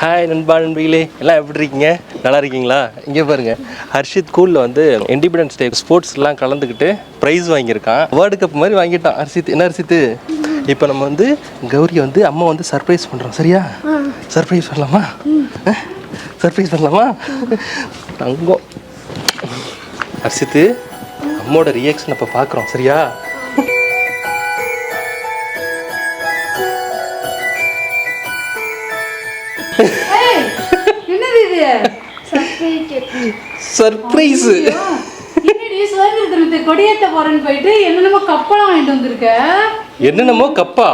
Hi நண்பா நண்பிகளே. எல்லாம் எப்படி இருக்கீங்க? நல்லா இருக்கீங்களா? இங்கே பாருங்க. ஹர்ஷித் ஸ்கூலில் வந்து இண்டிபெண்டன்ஸ் டே ஸ்போர்ட்ஸ்லாம் கலந்துக்கிட்டு ப்ரைஸ் வாங்கியிருக்கான். வேர்ல்டு கப் மாதிரி வாங்கிட்டான் ஹர்ஷித். என்ன ஹர்ஷித்து இப்போ நம்ம வந்து கௌரியை வந்து அம்மா வந்து சர்ப்ரைஸ் பண்ணுறோம் சரியா? சர்ப்ரைஸ் பண்ணலாமா சர்ப்ரைஸ் பண்ணலாமா தங்கம். ஹர்ஷித்து அம்மோட ரியாக்ஷன் அப்போ பார்க்குறோம். சரியா? என்னது இது? சர்ப்ரைஸ் என்னடி சுதந்திர தினத்தை கொடியேத்த போறேன்னு போயிட்டு என்னென்னமோ கப்பலாம் வாங்கிட்டு வந்திருக்க? என்னென்னமோ கப்பா?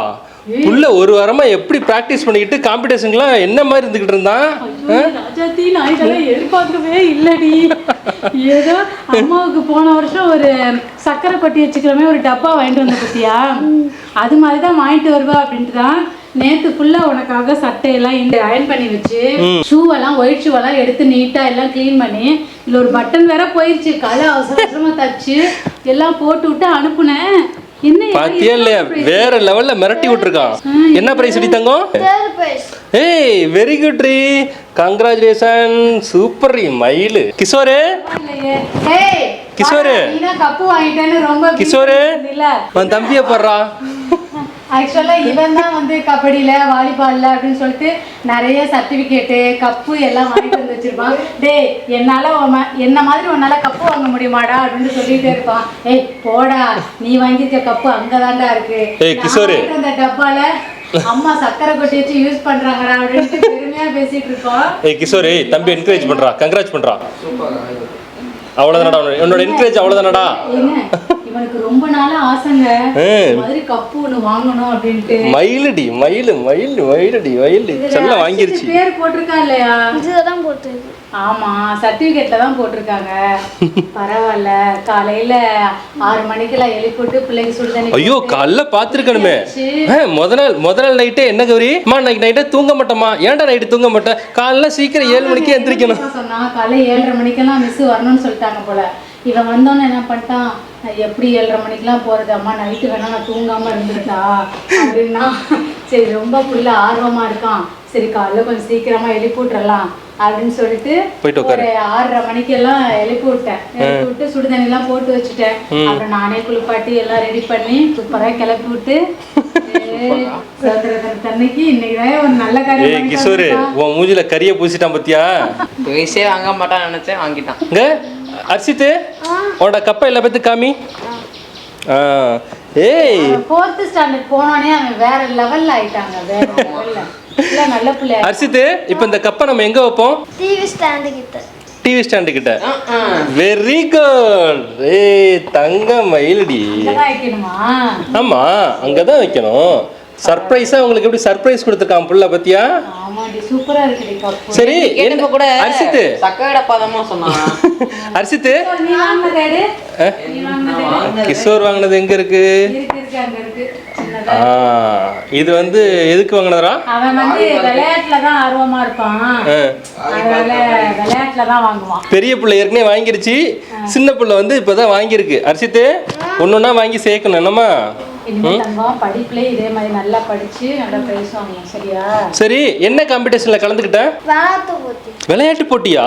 புள்ள ஒரு வாரமா எப்படி பிராக்டிஸ் பண்ணிக்கிட்டு காம்படிஷன்லாம் என்ன மாதிரி இருந்துகிட்டு இருந்தான்? ஐயோ, ராஜாத்தி நான் இதெல்லாம் எதிர்பார்க்கவே இல்லடி. ஏதோ அம்மாவுக்கு போன வருஷம் ஒரு சக்கரை வச்சுக்கிறமே ஒரு டப்பா வாங்கிட்டு வந்த பத்தியா? அது மாதிரி தான் வாங்கிட்டு வருவா அப்படின்ட்டு தான் நேத்து ஃபுல்லா உனக்காக சட்டையெல்லாம் இந்த அயன் பண்ணி வச்சு ஷூ எல்லாம் ஒயிட் ஷூ எல்லாம் எடுத்து நீட்டா எல்லாம் க்ளீன் பண்ணி இதுல ஒரு பட்டன் வேற போயிருச்சு கலை அவசர அவசரமா தச்சு எல்லாம் போட்டு விட்டு அனுப்புனேன். என்ன பாத்தியா இல்லையா? வேற லெவல்ல மிரட்டி விட்டுருக்கான். என்ன பிரைஸ் அடி தங்கம்? ஏய் வெரி குட் ரீ கங்க்ராச்சுலேஷன் சூப்பர் ரீ மயிலு. கிஷோரு? கிஷோரு. கிஷோரு. உன் தம்பியை பாடுறா. ஆக்சுவலா இவன் தான் வந்து கபடியில வாலிபால்ல அப்படின்னு சொல்லிட்டு நிறைய சர்டிபிகேட்டு கப்பு எல்லாம் வாங்கிட்டு வந்து வச்சிருப்பான். டேய் என்னால என்ன மாதிரி உன்னால கப்பு வாங்க முடியுமாடா? அப்படின்னு சொல்லிட்டே இருப்பான். ஏய் போடா. நீ வாங்கியிருக்க கப்பு இருக்கு. நான் கிஷோரு. வாங்கிட்டு வந்த டப்பால அம்மா சக்கரை கொட்டி வச்சு யூஸ் பண்றாங்கடா அப்படின்ட்டு பெருமையா பேசிட்டு இருப்பான். ஏய் கிஷோர் ஏய் தம்பி என்கரேஜ் பண்றா. கங்க்ராச் பண்றா. அவ்வளோதானடா உன்னோட என்கரேஜ் அவ்வளோதானடா ரொம்ப நாளா ஆசைங்க. ஏய். இந்த மாதிரி கப்பு ஒண்ணு வாங்கணும் அப்படின்ட்டு. மயிலுடி மயிலு மயில் மயிலுடி மயில். செல்லம் வாங்கிருச்சு. பேர் போட்டிருக்கா இல்லையா? இதுதான் போட்டுருக்கு. ஆமா சர்டிபிகேட்ல தான் போட்டிருக்காங்க. பரவாயில்ல. காலையில ஆறு மணிக்கெல்லாம் எழுப்பி போட்டு பிள்ளைங்க சுடுதண்ணி ஐயோ காலைல பார்த்துருக்கணுமே. முத நாள் முத நாள் நைட்டே என்ன கௌரி? அம்மா நைட் நைட்டே தூங்க மாட்டோமா ஏன்டா நைட்டு தூங்க மாட்டேன் காலைல சீக்கிரம் ஏழு மணிக்கு எந்திரிக்கணும். சொன்னா காலை ஏழரை மணிக்கெல்லாம் மிஸ் வரணும்னு சொல்லிட்டாங்க போல. இவன் வந்தோன்னே என்ன பண்ணிட்டான்? எப்படி ஏழரை மணிக்கெல்லாம் போறது? அம்மா நைட்டு வேணா நான் தூங்காம இருந்துட்டா? அப்படின்னா சரி ரொம்ப புள்ள ஆர்வமா இருக்கான். சரி காலைல கொஞ்சம் சீக்கிரமா எழுப்பி விட்டுறலாம் அப்படின்னு சொல்லிட்டு. ஒரு ஆறரை மணிக்கெல்லாம் எழுப்பி விட்டேன் எழுப்பி விட்டு சுடுதண்ணி எல்லாம் போட்டு வச்சுட்டேன். அப்புறம் நானே குளிப்பாட்டி எல்லாம் ரெடி பண்ணி சூப்பரா கிளப்பி விட்டு மூஞ்சில கரிய பூசிட்டான் பத்தியா? வயசே வாங்க மாட்டான்னு நினைச்சேன் வாங்கிட்டான். அர்ஷித்து உன்னோட கப்பை எல்லா பேத்துக்கு காமி. ஆ. ஏய். ஃபோர்த் ஸ்டாண்டர்ட் போனோடனே அவன் வேற லெவல்ல ஆயிட்டாங்க வேற லெவல்ல இல்ல நல்ல பிள்ளை அர்ஷித்து இப்போ இந்த கப்பை நம்ம எங்க வைப்போம்? டிவி ஸ்டாண்டு கிட்ட. டிவி ஸ்டாண்டு கிட்ட. வெரி குட் ஏய் தங்க மயிலுடி. இங்கதான் வைக்கணுமா? ஆமா அங்கதான் வைக்கணும். சர்ப்ரைஸா உங்களுக்கு எப்படி சர்ப்ரைஸ் கொடுத்துருக்கான் புள்ள பத்தியா? சரி என்ன கூட அரிசித்து சக்கரை அரிசித்து. கிஷோர் வாங்கினது எங்க இருக்கு? இருக்கு இருக்கு அங்க இருக்கு. சின்னதா. ஆ இது வந்து எதுக்கு வாங்கினதா அவன் வந்து விளையாட்டுல தான் ஆர்வமா இருப்பான். அதனால விளையாட்டுல தான் வாங்குவான். பெரிய பிள்ளை ஏற்கனவே வாங்கிருச்சு. சின்ன பிள்ளை வந்து இப்பதான் வாங்கியிருக்கு. அரிசித்து ஒன்னொன்னா வாங்கி சேர்க்கணும். என்னம்மா? இனிமேல் தங்கம் படிப்புல இதே மாதிரி நல்லா படிச்சு நல்லா பிரைஸ் வாங்கணும் சரியா? சரி என்ன காம்படிஷன்ல கலந்துக்கிட்ட? விளையாட்டு போட்டியா?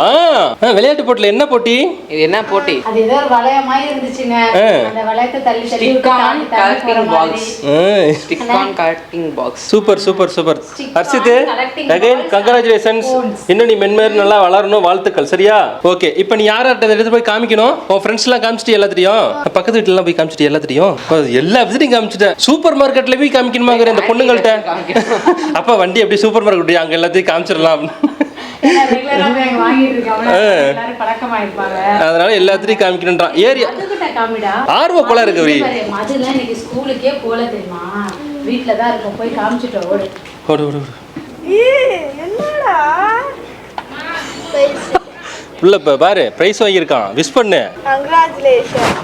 ஆ, விளையாட்டு போட்டில என்ன போட்டி? இது என்ன போட்டி? அது ஏதோ ஒரு மாதிரி இருந்துச்சுங்க. அந்த வளையத்தை தள்ளி தள்ளி. Stick on box super super super. Collecting again congratulations. இன்னும் நீ மென்மேல் நல்லா வளரணும் வாழ்த்துக்கள் சரியா? ஓகே இப்போ நீ யார்கிட்ட எடுத்து போய் காமிக்கணும்? உன் ஃப்ரெண்ட்ஸ்லாம் காமிச்சிட்டு எல்லாத்தையும் பக்கத்து வீட்டுலாம் போய் காமிச்சிட்டு எல்லாத்தையும் ஓ, எல்லா விசிட்டையும் காமிச்சிட்டேன் சூப்பர் மார்க்கெட்ல போய் காமிக்கணுமாங்கிற இந்த பொண்ணுங்கள்ட்ட. அப்ப வண்டி அப்படியே சூப்பர் மார்க்கெட் அங்க எல்லாத்தையும் காமிச்சிடலாம் அதனால எல்லாத்தையும் காமிக்கணுன்றான். ஏரியா ஆர்வ கோளாறு இருக்கு இன்னைக்கு ஸ்கூலுக்கே போல தெரியுமா? வீட்ல தான் இருக்கும். போய் காமிச்சிட்டு ஓடு. ஓடு ஓடு என்னடா? இப்ப பாரு பிரைஸ் வாங்கியிருக்கான். விஷ் பண்ணு. கங்க்ராச்சுலேஷன்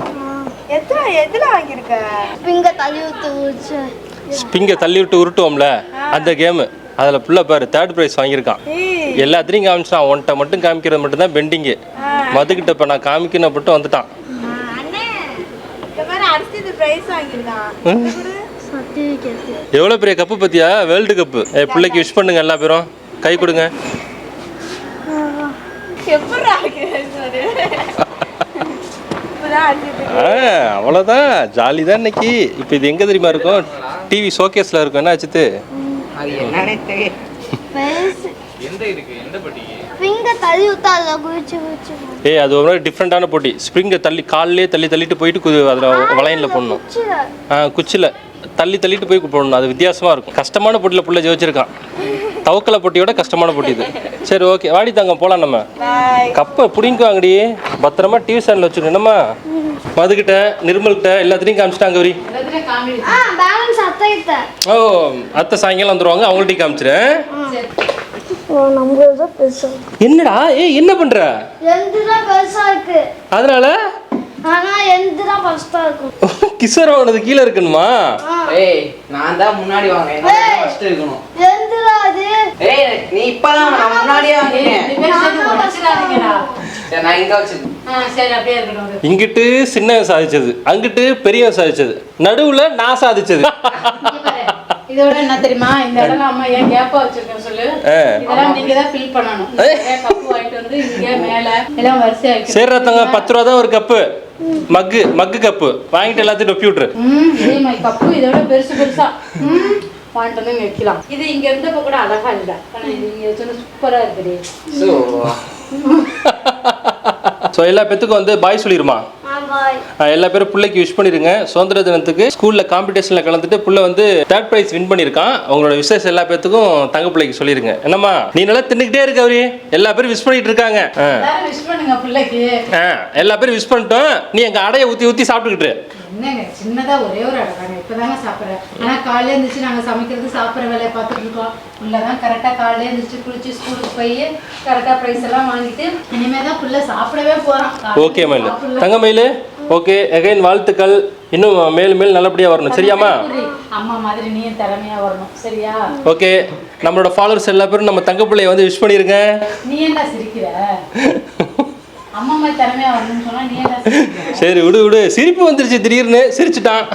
எத்தனை எதுல வாங்கியிருக்க? பிங்க தள்ளி ஊத்து ஊச்சு ஸ்பிங்கை தள்ளி விட்டு உருட்டுவோம்ல அந்த கேமு அதில் புள்ள பாரு தேர்ட் ப்ரைஸ் வாங்கியிருக்கான். எல்லாத்தையும் காமிச்சிட்டான். உன்கிட்ட மட்டும் காமிக்கிறது மட்டும் தான் பெண்டிங்கு மதுக்கிட்ட இப்போ நான் காமிக்கணும் மட்டும் வந்துட்டான். எவ்வளோ பெரிய கப்பு பத்தியா? வேர்ல்டு கப்பு ஏ பிள்ளைக்கு விஷ் பண்ணுங்க எல்லா பேரும். கை கொடுங்க எப்படா இருக்கு சரி. இப்பதான் அரிசி ஆ அவ்வளோதான் ஜாலி தான் இன்னைக்கு. இப்போ இது எங்கே தெரியுமா இருக்கும்? டிவி ஷோகேஸில் இருக்கும். என்ன ஆச்சுது. ஏய் அது ஒரு மாதிரி டிஃப்ரெண்ட்டான போட்டி. ஸ்ப்ரிங்கை தள்ளி கால்லே தள்ளி தள்ளிட்டு போயிட்டு அதில் வளையனில் போடணும். குச்சில. ஆ குச்சியில் தள்ளி தள்ளிட்டு போய் போடணும். அது வித்தியாசமாக இருக்கும். கஷ்டமான போட்டியில் புள்ள ஜெயிச்சிருக்கான். தவக்கலை போட்டியோட கஷ்டமான போட்டி இது. சரி ஓகே வாடி தாங்க போகலாம் நம்ம. கப்பை பிடிங்க வாங்கடி பத்திரமா டிவி சேனல் வச்சுக்கணும். என்னம்மா? மதுக்கிட்ட நிர்மல்கிட்ட காமிச்சிட்டாங்க எல்லாத்துலயும் பேலன்ஸ் அத்தைக்கிட்ட ஓ அத்தை சாயங்காலம் வந்துருவாங்க. அவங்கள்ட்டையும் காமிச்சிடுறேன் என்னடா? ஏய் என்ன பண்ற? எந்து தான் பெருசா இருக்கு. அதனால? ஆனா எந்து தான் ஃபர்ஸ்டா இருக்கும். கிஷோர் அவனது கீழே இருக்கணுமா? ஏய் நான் தான் முன்னாடி வாங்க என்ன ஃபர்ஸ்ட் இருக்கணும். எந்து தான் அது. ஏய் நீ இப்பதான் நான் முன்னாடியே உடைச்சிடாதீங்கடா. சரி நான் இங்க வச்சிருக்கேன். இங்கிட்டு சின்னவன் சாதிச்சது. அங்கிட்டு பெரியவன் சாதிச்சது. நடுவுல நான் சாதிச்சது. இங்க பாரு. இதோட என்ன தெரியுமா? இந்த இடம் அம்மா ஏன் கேப்பா வச்சிருக்கேன் சொல்லு. இதெல்லாம் நீங்க தான் ஃபில் பண்ணணும். கப்பு வாங்கிட்டு வந்து இங்க மேல. எல்லாம் வரிசையா சரி ரத்தங்க பத்து ரூபா தான் ஒரு கப்பு மக்கு மக்கு கப்பு வாங்கிட்டு எல்லாத்தையும் டொப்பி விட்டுரு. கப்பு இதோட பெருசு பெருசா. ம் வாங்கிட்டு வந்து வைக்கலாம். இது இங்க இருந்தப்ப கூட அழகா இல்ல. ஆனா இது இங்க வச்சோன்னா சூப்பரா இருக்குது. ஸோ எல்லா பேத்துக்கும் வந்து பாய் சொல்லிருமா? எல்லா பேரும் பிள்ளைக்கு விஷ் பண்ணிருங்க. சுதந்திர தினத்துக்கு ஸ்கூல்ல காம்படிஷன்ல கலந்துட்டு புள்ள வந்து தேர்ட் பிரைஸ் வின் பண்ணியிருக்கான். அவங்களோட விசேஷம் எல்லா பேத்துக்கும் தங்க பிள்ளைக்கு சொல்லிருங்க. என்னம்மா நீ நல்லா தின்னுக்கிட்டே இருக்க அவரு. எல்லா பேரும் விஷ் பண்ணிட்டு இருக்காங்க. எல்லா பேரும் விஷ் பண்ணிட்டோம். நீ எங்க அடையை ஊத்தி ஊத்தி சாப்பிட்டுக்கிட்டு. என்னங்க சின்னதா ஒரே ஒரு அழகாங்க இப்பதாங்க சாப்பிட்றேன். ஆனா காலையில எழுந்திரிச்சு நாங்க சமைக்கிறது சாப்பிட்ற வேலையை பார்த்துட்டு இருக்கோம். உள்ளதான் கரெக்டா காலையில எழுந்திரிச்சு குளிச்சு ஸ்கூலுக்கு போய் கரெக்டா ப்ரைஸ் எல்லாம் வாங்கிட்டு இனிமே தான் புள்ள சாப்பிடவே போறான் ஓகே மயில் தங்க மயில் ஓகே அகைன் வாழ்த்துக்கள். இன்னும் மேலும் மேலும் நல்லபடியா வரணும். சரியாம்மா? அம்மா மாதிரி நீயும் திறமையா வரணும். சரியா? ஓகே நம்மளோட ஃபாலோவர்ஸ் எல்லா பேரும் நம்ம தங்க பிள்ளைய வந்து விஷ் பண்ணிருங்க. நீ நீ ஏன்டா சிரிக்கிற? சரி விடு விடு. சிரிப்பு வந்துருச்சு. திடீர்னு சிரிச்சுட்டான்.